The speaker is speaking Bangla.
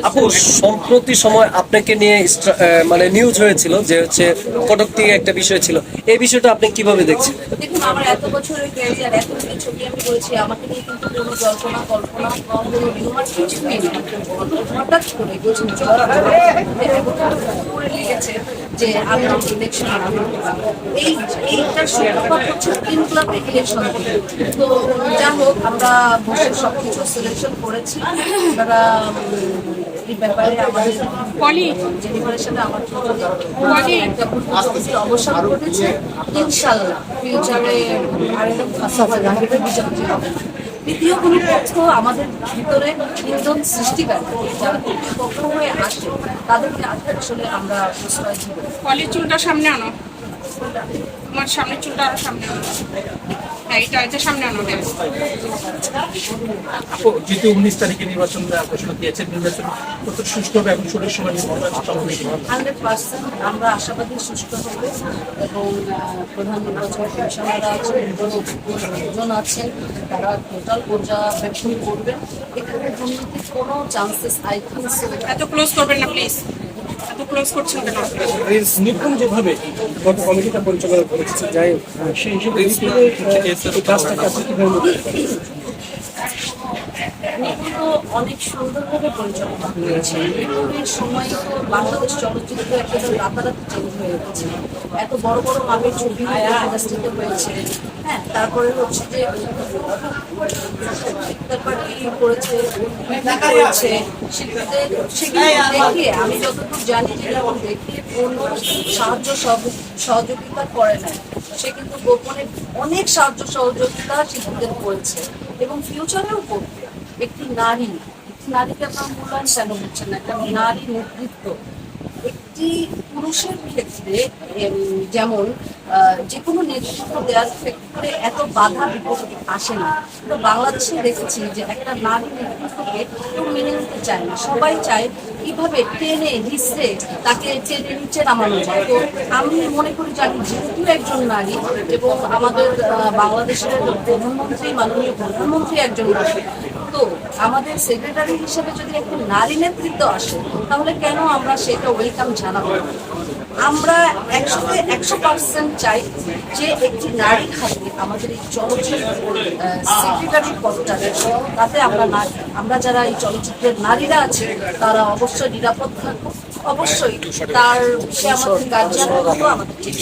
আপু সম্প্রতি সময় আপনাকে নিয়ে মানে নিউজ হয়েছিল যে হচ্ছে কটক থেকে একটা বিষয় ছিল এই বিষয়টা আপনি কীভাবে দেখছেন দেখুন আমার এত বছরের ক্যারিয়ার এত ছবি আমি করেছি আমাকে নিয়ে কিন্তু কোনো কল্পনা কোনো কিছুই নেই হঠাৎ করে করে লিখেছে যে আমি ইলেকশন এই হচ্ছে তিন ইলেকশন তো যা হোক আমরা বসে সব কিছু সিলেকশন করেছি আপনারা উম, ব্যাপারে আমাদের জেনিফারের সাথে আমার একটা প্রতিযোগিতার অবসান ঘটেছে। ইনশাল্লাহ ফিউচারে আরেকটা দ্বিতীয় কোনো পক্ষ আমাদের ভিতরে ইন্ধন সৃষ্টিকারী যারা পক্ষ হয়ে আসে তাদেরকে আসলে আমরা প্রশ্রয় দিব। পলি চুলটা সামনে আনো। তোমার সামনে চুলটা আরও সামনে আনো। হ্যাঁ এটা এটা সামনে আনো আপু দ্বিতীয় উনিশ তারিখে নির্বাচন ঘোষণা দিয়েছেন। নির্বাচন কত সুষ্ঠু হবে এবং সময় হান্ড্রেড পার্সেন্ট আমরা আশাবাদী সুস্থ হবে এবং প্রধান নির্বাচন কমিশনাররা আছেন দুজন আছেন তারা টোটাল পর্যবেক্ষণ করবেন। এখানে দুর্নীতির কোনো চান্সেস আই থিঙ্ক এত ক্লোজ করবেন না প্লিজ নিপুণ যেভাবে গত কমিটিটা পরিচালনা করেছে যাই হোক, সেই হিসেবে কীভাবে নিপুণ অনেক সুন্দরভাবে পরিচালনা করেছে নিপুণের সময় তো বাংলাদেশ চলচ্চিত্র একেবারে রাতারাতি চেঞ্জ হয়ে গেছে এত বড় বড় মাপের ছবি ইন্ডাস্ট্রিতে হয়েছে। হ্যাঁ তারপরে হচ্ছে যে করেছে করেছে শিল্পীদের সেগুলো আমি যতটুকু জানি যেরকম দেখিয়ে কোনো সাহায্য সহ- সহযোগিতা করে না সে কিন্তু গোপনে অনেক সাহায্য সহযোগিতা শিল্পীদের করেছে এবং ফিউচারেও করবে। নারী নারীকে আপনার মূল্যায়ন কেন হচ্ছে না? একটা নারী নেতৃত্ব। একটি পুরুষের ক্ষেত্রে যেমন যে কোনো নেতৃত্ব দেওয়ার ক্ষেত্রে এত বাধা বিপত্তি আসে না। তো বাংলাদেশে দেখেছি যে একটা নারী নেতৃত্বকে কেউ মেনে নিতে চায় না। সবাই চায় কীভাবে টেনে হিসড়ে তাকে টেনে নিচে নামানো যায়। তো আমি মনে করি আমি যেহেতু একজন নারী এবং আমাদের বাংলাদেশের প্রধানমন্ত্রী, মাননীয় প্রধানমন্ত্রী একজন নারী তো আমাদের সেক্রেটারি হিসেবে যদি একটা নারী নেতৃত্ব আসে, তাহলে কেন আমরা সেটা ওয়েলকাম জানাব? আমরা একশোতে একশো পার্সেন্ট চাই যে একটি নারী হাতে আমাদের এই চলচ্চিত্র সেক্রেটারি পদটা তাতে আমরা না, আমরা যারা এই চলচ্চিত্রের নারীরা আছে, তারা অবশ্যই নিরাপদ থাকব। অবশ্যই তার, সে আমাদের গার্জিয়ান আমাদের ঠিক